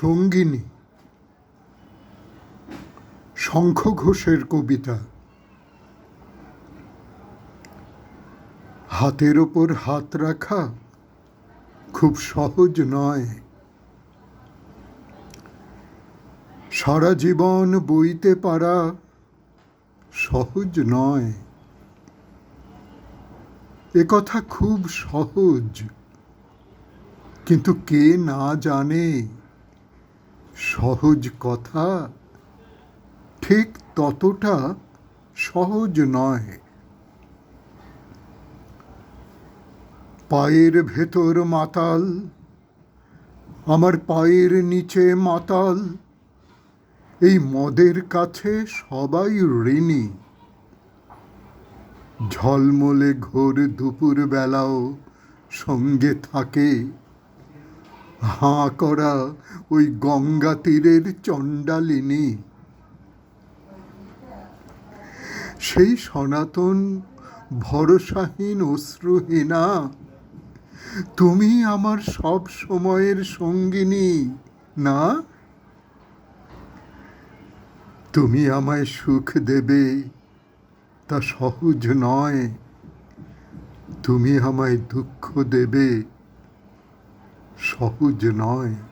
সঙ্গিনী। শঙ্খ ঘোষের কবিতা। হাতের ওপর হাত রাখা খুব সহজ নয়। সারা জীবন বইতে পারা সহজ নয়। এ কথা খুব সহজ, কিন্তু কে না জানে সহজ কথা? ঠিক ততটা সহজ নয়। পায়ের ভেতর মাতাল, আমার পায়ের নিচে মাতাল, এই মদের কাছে সবাই ঋণী। ঝলমলে ঘোর দুপুর বেলাও সঙ্গে থাকে হাঁ করা ওই গঙ্গা তীরের চণ্ডালিনী। সেই সনাতন ভরসাহীন অশ্রুহীনা, তুমি আমার সব সময়ের সঙ্গিনী, না? তুমি আমায় সুখ দেবে, তা সহজ নয়। তুমি আমায় দুঃখ দেবে। সহজ নয়।